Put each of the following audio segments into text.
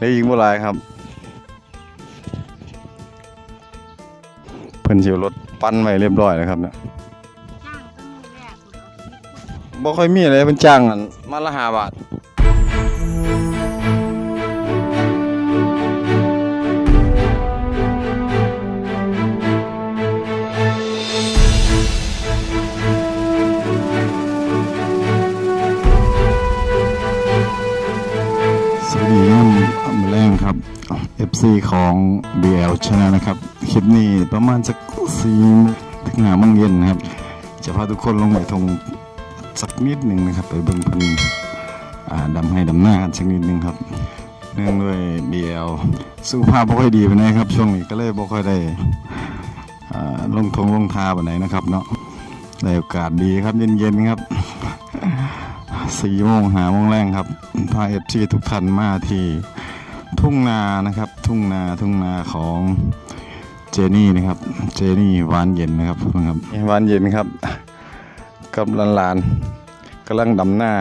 ได้ยิงบ่หลายครับ เพิ่นสิเอารถปั้นไว้เรียบร้อยแล้วครับเนี่ยจ้างตั้งมือแรกคุณเอาชีวิตคุณบ่ค่อยมีอะไรเพิ่นจ้างอันมาละ5บาท ของ BL Channel นะครับ คลิปนี้ประมาณสักสี่ถึงห้าโมงเย็นนะครับ จะพาทุกคนลงไปทงสักนิดหนึ่งนะครับ ไปเบิ่งเพันอ่าดำให้ดำหน้ากันสักนิดหนึ่งครับ เนื่องด้วย BL สุขภาพบ่ค่อยดีไปไหนใดครับ ช่วงนี้ก็เลยบ่ค่อยได้ลงทงลงทาไปไหนนะครับเนาะได้โอกาสดีครับเย็นๆครับสี่โมงหาโมงแรงครับพาเอฟซีทุกท่านมาที่ทุ่งนานะครับ ทุ่งนาทุ่งนาของเจนี่นะครับ เจนี่หวานเย็นนะครับครับหวานเย็นครับกับหลานๆกำลังดำหน้า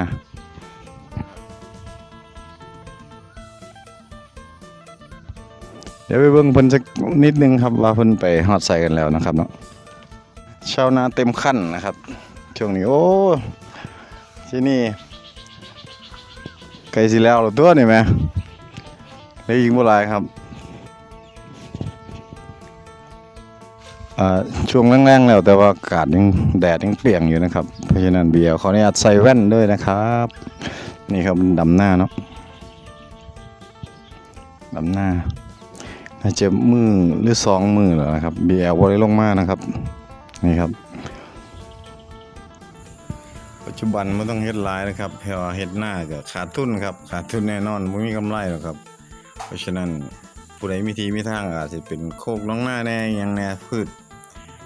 เดี๋ยวไปเบิ่งเพิ่นสักนิดนึงครับว่าเพิ่นไปฮอดใส่กันแล้วนะครับเนาะชาวนาเต็มขั้นนะครับ ช่วงนี้โอ้ที่นี่ไกลสิแล้วหรอตัวนี่แหม ได้ยิงบ่หลายครับอ่าช่วงแรงๆแล้วแต่ว่าอากาศยังแดดยังเปรียงอยู่นะครับ เพราะฉะนั้นเบียร์ขออนุญาตใส่แว่นด้วยนะครับ นี่ครับดำหน้าเนาะดำหน้าน่าจะมือหรือสองมือแล้วนะครับ BL บ่ได้ลงมากนะครับ นี่ครับ ปัจจุบันไม่ต้องเฮ็ดหลายนะครับเพราะว่เฮ็ดหน้าก็ขาดทุนครับ ขาดทุนแน่นอนไม่มีกำไรหรอกครับ เพราะฉะนั้นผู้ใดมีทีมีทางอาจจะเป็นโคกน้องหน้าแน่ยังแน่พืช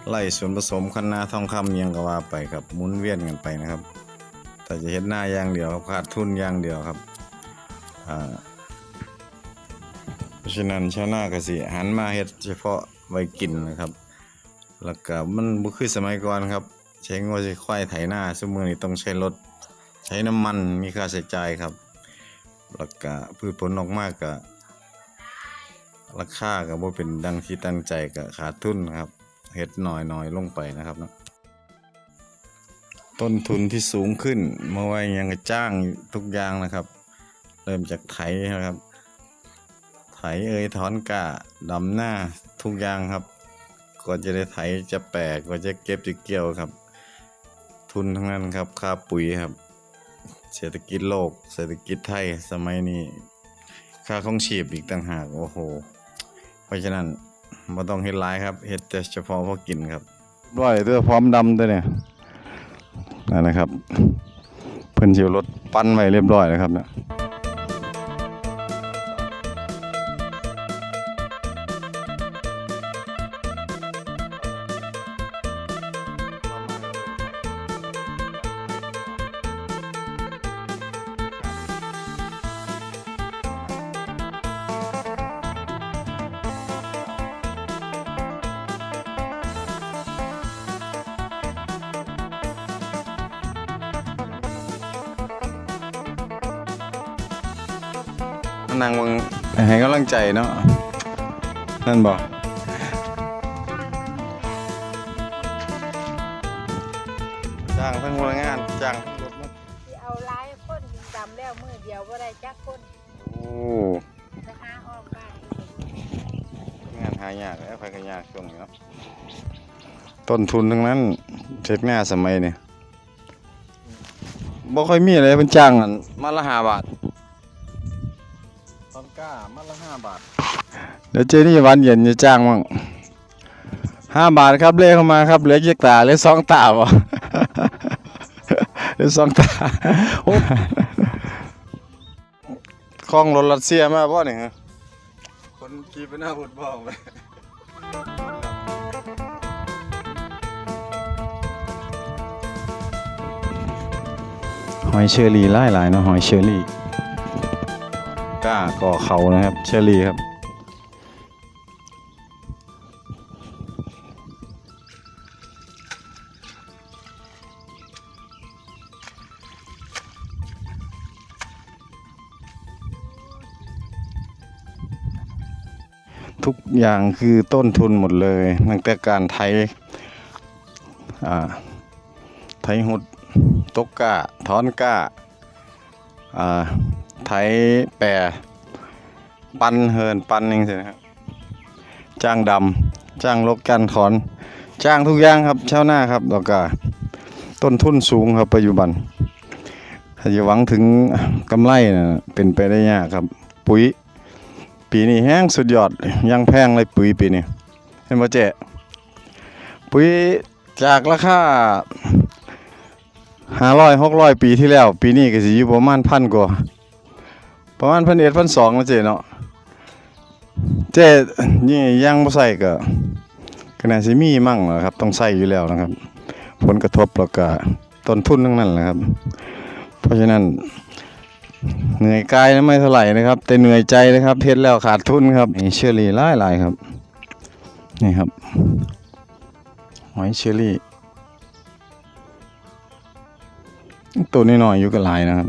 ไร่ส่วนผสมคันนาทองคำยังก็ว่าไปครับหมุนเวียนกันไปนะครับ แต่จะเฮ็ดหน้าอย่างเดียวครับขาดทุนอย่างเดียวครับเพราะฉะนั้นชาวนาก็สิหันมาเฮ็ดเฉพาะไว้กินนะครับแล้วก็มันบ่คือสมัยก่อนครับ ใช้งัวใช้ควายไถหน้าซุมื้อนี้ต้องใช้รถใช้น้ำมันมีค่าใช้จ่ายครับ แล้วก็พืชผลออกมาก็ ราคาก็บ่เป็นดังที่ตั้งใจก็ขาดทุนครับเฮ็ดน้อยๆลงไปนะครับเนาะต้นทุนที่สูงขึ้นเมื่อไว้ยังจ้างทุกอย่างนะครับ เริ่มจากไถนะครับ ไถเอ่ยถอนกะดำหน้าทุกอย่างครับกว่าจะได้ไถจะแปลกกว่าจะเก็บจะเกี่ยวครับ ทุนทั้งนั้นครับค่าปุ๋ยครับ เศรษฐกิจโลก เศรษฐกิจไทยสมัยนี้ค่าของชีพอีกต่างหากโอ้โห เพราะฉะนั้นมาต้องเห็ดหลายครับเห็ดแต่เฉพาะพอกินครับด้วยตัวพร้อมดำตัวเนี่ยนั่นนะครับ เพิ่นเชียวรถปั้นไว้เรียบร้อยแล้วครับเนี่ย นั่งเบิ่งให้กำลังใจเนาะนั่นบ่จ้างทั้งพนักงานจ้างทั้งรถมาที่เอาหลายคนจำแล้วมือเดียวบ่ได้จักคนโอ้จะหาออกบ้านงานหายากแล้วไปก็ยากช่วงนี้เนาะต้นทุนทั้งนั้นเทคหน้าสมัยนี้บ่ค่อยมีอะไรเพิ่นจ้างอันมาละ5บาทตอน ก้ามาละ5บาท เดี๋ยวเจนี่วันเย็นจะจ้างมั่งห้าบาทครับเลขเข้ามาครับเหลือกี่ตาเหลือสองตาบ่เหลือสองตาโอ้คลองรถรัสเซียมาบ่นี่ฮะคนขี่ไปหน้าบุดบ่ไปหอยเชอรี่หลายหลายเนาะหอยเชอรี่ ก้าก่อเขานะครับ เชอรี่ครับ ทุกอย่างคือต้นทุนหมดเลยตั้งแต่การไถอ่าไถหุดตกก้าถอนก้าอ่า ไถแปรปันเฮินปันนี่สินะครับจ้างดำจ้างลกกันถอน จ้างทุกอย่างครับชาวนาครับแล้วก็ต้นทุนสูงครับปัจจุบัน ถ้าจะหวังถึงกำไรนะเป็นไปได้ยากครับ ปุ๋ย ปีนี้แห้งสุดยอดยังแพงเลยปุ๋ยปีนี้เห็นบ่เจ๊ปุ๋ยจากราคาห้าร้อยหกร้อยปีที่แล้ว ปีนี้ก็สิอยู่ประมาณพันกว่า ประมาณพันเอ็ดพันสองนะเจ๊เนาะเจ๊นี่ยังบ่ใส่ก็ก็น่าสิมีมั่งแหละครับ ต้องใส่อยู่แล้วนะครับ ผลกระทบแล้วก็ต้นทุนทั้งนั้นแหละครับ เพราะฉะนั้น เหนื่อยกายนะไม่เท่าไหร่นะครับ แต่เหนื่อยใจนะครับเพชรแล้วขาดทุนครับนี่เชอรี่หลายลายครับ นี่ครับหอยเชอรี่ตัวนี้หน่อยอยู่กับลายนะครับ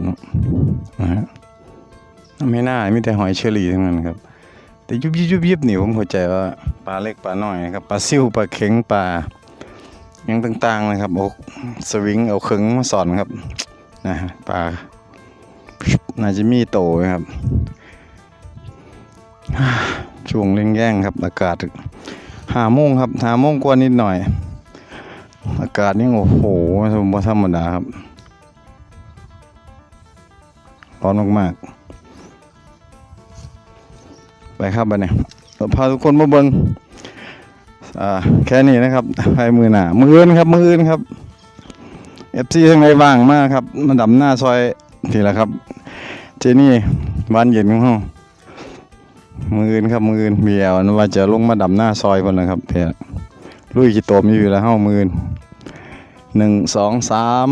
นะฮะ ไม่น่ามีแต่หอยเชอรี่ทั้งนั้นครับ แต่ยุบยิบยุบยิบนี่ผมเข้าใจว่าปลาเล็กปลาน้อยนะครับปลาซิ่วปลาเข็งปลายังต่างๆนะครับโอ้สวิงเอาเข็งมาสอนครับนะฮะปลาน่าจะมีโตไหมครับช่วงเร่งแย่งครับ อากาศหาโมงครับหาโมงกว่านิดหน่อย อากาศนี่โอ้โหไม่ธรรมดาครับร้อนมากๆ ไปครับบันนี้เราพาทุกคนมาเบิงแค่นี้นะครับไปมือหนามืออื่นครับมืออื่นครับเอฟซีทั้งในบ้างมากครับมาดำหน้าซอยทีละครับ เจนี่บ้านเย็นของเรามืออื่นครับมืออื่นเบียวว่าจะลงมาดำหน้าซอยคนนะครับเพื่อลุยกี่โตมอยู่แล้วเฮ้ามืออื่นหนึ่งสองสาม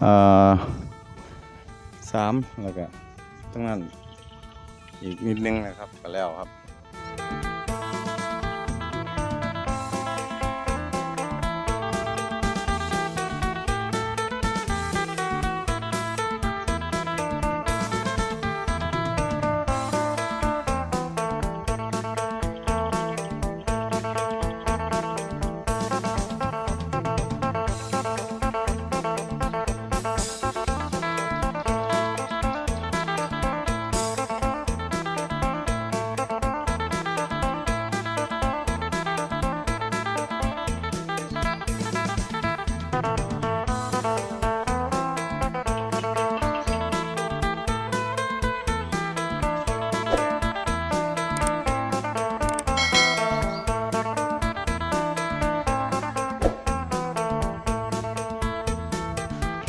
เอ่อสามแล้วก็ตรงนั้น อีกนิดนึงนะครับก็แล้วครับ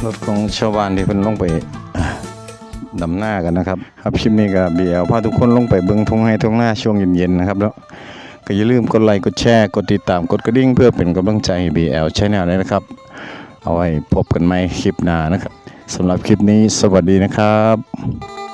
รถของชาวบ้านที่เพิ่นลงไปอ่าดำหน้ากันนะครับ ครับคลิปนี้ก็เบียวพาทุกคนลงไปเบิ้งทงให้ทงหน้าช่วงเย็นๆนะครับแล้วก็อย่าลืมกดไลค์กดแชร์กดติดตามกดกระดิ่งเพื่อเป็นกำลังใจให้ BL Channel ด้วยนะครับ เอาไว้พบกันใหม่คลิปหน้านะครับสำหรับคลิปนี้สวัสดีนะครับ